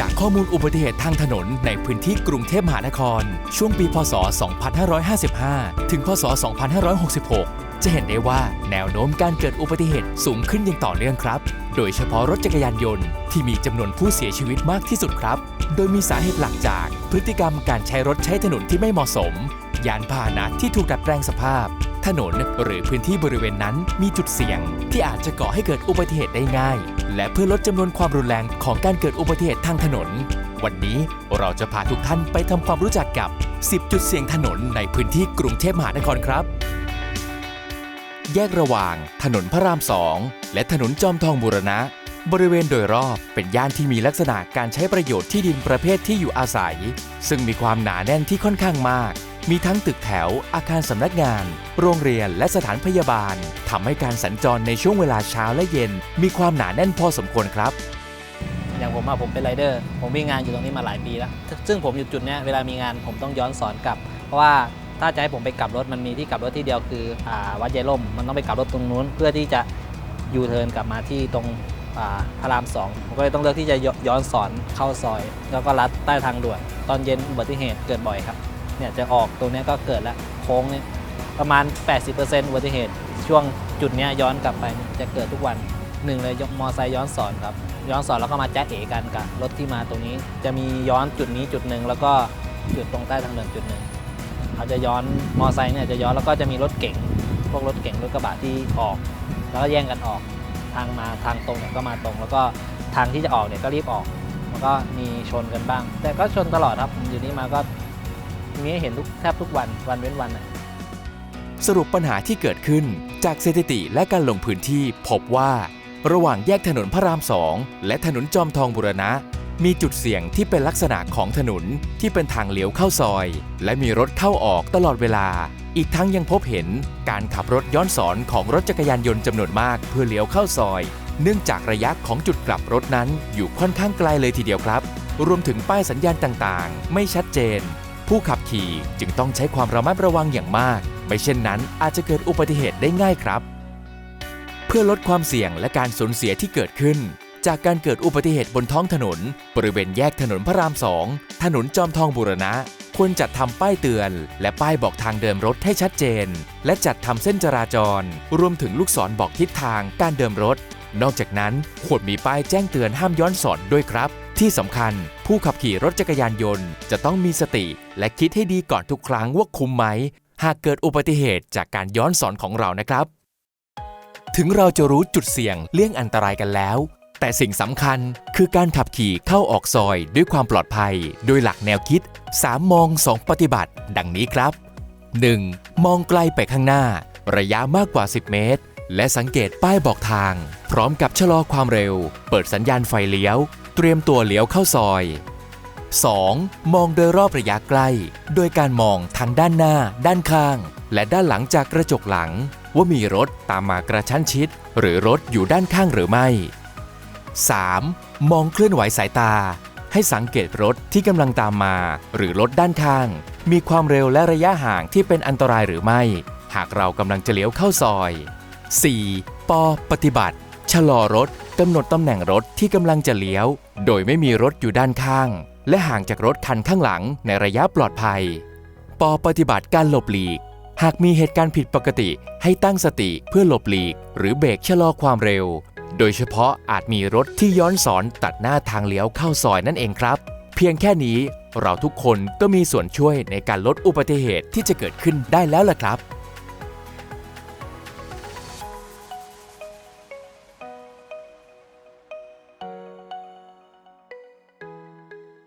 จากข้อมูลอุบัติเหตุทางถนนในพื้นที่กรุงเทพมหานคร ช่วงปี พศ 2555 ถึง พศ 2566 จะเห็นได้ว่าแนวโน้มการเกิดอุบัติเหตุสูงขึ้นอย่างต่อเนื่องครับ โดยเฉพาะรถจักรยานยนต์ที่มีจำนวนผู้เสียชีวิตมากที่สุดครับ โดยมีสาเหตุหลักจากพฤติกรรมการใช้รถใช้ถนนที่ไม่เหมาะสม ยานพาหนะที่ถูกดัดแปลงสภาพ ถนนหรือพื้นที่บริเวณนั้นมีจุดเสี่ยง ที่อาจจะก่อให้เกิดอุบัติเหตุได้ง่าย และเพื่อลดจำนวนความรุนแรงของการเกิดอุบัติเหตุทางถนน วันนี้เราจะพาทุกท่านไปทำความรู้จักกับ 10 จุดเสี่ยงถนนในพื้นที่กรุงเทพมหานครครับ แยกระหว่าง ถนนพระรามสองและถนนจอมทองบูรณะบริเวณโดยรอบเป็นย่านที่มีลักษณะการใช้ประโยชน์ที่ดินประเภทที่อยู่อาศัย ซึ่งมีความหนาแน่นที่ค่อนข้างมาก มีทั้งตึกแถว อาคารสำนักงาน โรงเรียนและสถานพยาบาลทำให้การสัญจรในช่วงเวลาเช้าและเย็น มีความหนาแน่นพอสมควรครับ อย่างผมอะผมเป็นไรเดอร์ ผมวิ่งงานอยู่ตรงนี้มาหลายปีแล้ว ซึ่งผมอยู่จุดเนี้ยเวลามีงานผมต้องย้อนสอนกลับ เพราะว่าถ้าจะให้ผมไปกลับรถมันมีที่กลับรถที่เดียวคืออ่าวัดยายล่ม มันต้องไปกลับรถตรงนู้น เพื่อที่จะยูเทิร์นกลับมาที่ตรงอ่าพระรามสองผมก็เลยต้องเลือกที่จะยย้อนสอนเข้าซอย แล้วก็ลัดใต้ทางด่วนตอนเย็นอุบัติเหตุเกิดบ่อยครับ เนี่ยจะออกตรงนี้ก็เกิดแล้วโค้งเนี่ยประมาณ 80%อุบัติเหตุ ช่วงจุดนี้ย้อนกลับไปจะเกิดทุกวันหนึ่งเลยมอไซค์ย้อนสอนครับ ย้อนสอนแล้วก็มาแจ๊กเอกันกับรถที่มาตรงนี้ จะมีย้อนจุดนี้จุดหนึ่งแล้วก็จุดตรงใต้ทางเดินจุดหนึ่งเขาจะย้อนมอไซค์เนี่ยจะย้อนแล้วก็จะมีรถเก๋งพวกรถเก๋งรถกระบะที่ออก แล้วก็แย่งกันออกทางมาทางตรงเนี่ยก็มาตรง แล้วก็ทางที่จะออกเนี่ยก็รีบออกแล้วก็มีชนกันบ้าง แต่ก็ชนตลอดครับอยู่นี่มาก็ นี้เห็นทุกแทบทุกวันวันเว้นวันอะสรุปปัญหาที่เกิดขึ้น จากสถิติและการลงพื้นที่พบว่า ระหว่างแยกถนนพระรามสองและถนนจอมทองบุรณะ มีจุดเสี่ยงที่เป็นลักษณะของถนนที่เป็นทางเลี้ยวเข้าซอย และมีรถเข้าออกตลอดเวลา อีกทั้งยังพบเห็นการขับรถย้อนสอนของรถจักรยานยนต์จำนวนมากเพื่อเลี้ยวเข้าซอย เนื่องจากระยะของจุดกลับรถนั้นอยู่ค่อนข้างไกลเลยทีเดียวครับ รวมถึงป้ายสัญญาณต่างๆ ไม่ชัดเจน ผู้ขับขี่จึงต้องใช้ความระมัดระวังอย่างมาก ไม่เช่นนั้นอาจจะเกิดอุบัติเหตุได้ง่ายครับ เพื่อลดความเสี่ยงและการสูญเสียที่เกิดขึ้น จากการเกิดอุบัติเหตุบนท้องถนน บริเวณแยกถนนพระรามสองถนนจอมทองบุรณะ ควรจัดทำป้ายเตือน และป้ายบอกทางเดินรถให้ชัดเจน และจัดทำเส้นจราจร รวมถึงลูกศรบอกทิศทางการเดินรถ นอกจากนั้นควรมีป้ายแจ้งเตือนห้ามย้อนสอนด้วยครับ ที่สำคัญผู้ขับขี่รถจักรยานยนต์ จะต้องมีสติ และคิดให้ดีก่อนทุกครั้งว่าคุ้มไหม หากเกิดอุบัติเหตุจากการย้อนสอนของเรานะครับ ถึงเราจะรู้จุดเสี่ยงเลี่ยงอันตรายกันแล้ว แต่สิ่งสำคัญคือการขับขี่เข้าออกซอยด้วยความปลอดภัย โดยหลักแนวคิด 3 มอง 2 ปฏิบัติ ดังนี้ครับ 1. มองไกลไปข้างหน้า ระยะมากกว่า 10 เมตร และสังเกตป้ายบอกทาง พร้อมกับชะลอความเร็ว เปิดสัญญาณไฟเลี้ยว เตรียมตัวเลี้ยวเข้าซอย 2. มองโดยรอบระยะใกล้ โดยการมองทั้งด้านหน้า ด้านข้าง และด้านหลังจากกระจกหลัง ว่ามีรถตามมากระชั้นชิด หรือรถอยู่ด้านข้างหรือไม่ 3. มองเคลื่อนไหวสายตา ให้สังเกตรถที่กำลังตามมา หรือรถด้านข้าง มีความเร็วและระยะห่างที่เป็นอันตรายหรือไม่ หากเรากำลังจะเลี้ยวเข้าซอย 4. ปปฏิบัติ ชะลอรถกำหนดตำแหน่งรถที่กำลังจะเลี้ยว โดยไม่มีรถอยู่ด้านข้าง และห่างจากรถคันข้างหลังในระยะปลอดภัยปปฏิบัติการหลบหลีก หากมีเหตุการณ์ผิดปกติให้ตั้งสติเพื่อหลบหลีก หรือเบรกชะลอความเร็ว โดยเฉพาะอาจมีรถที่ย้อนสอนตัดหน้าทางเลี้ยวเข้าซอยนั่นเองครับ เพียงแค่นี้เราทุกคนก็มีส่วนช่วยในการลดอุบัติเหตุที่จะเกิดขึ้นได้แล้วล่ะครับ